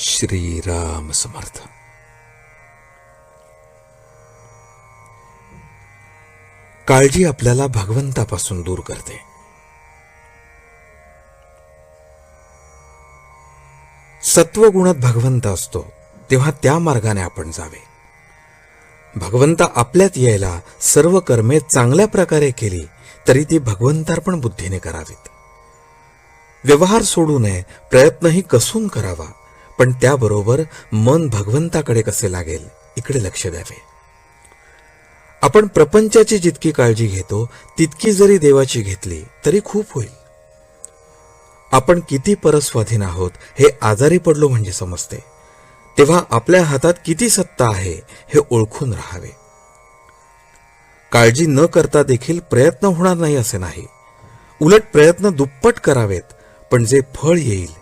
श्रीराम समर्थ। काळजी आपल्याला भगवंतापासून दूर करते. सत्वगुणात भगवंत असतो तेव्हा त्या मार्गाने आपण जावे. भगवंत आपल्यात यायला सर्व कर्मे चांगल्या प्रकारे केली तरी ती भगवंतार्पण बुद्धीने करावीत. व्यवहार सोडू नये प्रयत्नही कसून करावा पण त्याबरोबर मन भगवंताकडे कसे लागेल इकडे लक्ष द्यावे. आपण प्रपंचाची जितकी काळजी घेतो तितकी जरी देवाची घेतली तरी खूप होईल. आपण किती परस्वाधीन आहोत हे आजारी पडलो म्हणजे समजते. तेव्हा आपल्या हातात किती सत्ता आहे हे ओळखून राहावे. काळजी न करता देखील प्रयत्न होणार नाही असे नाही. उलट प्रयत्न दुप्पट करावेत पण जे फळ येईल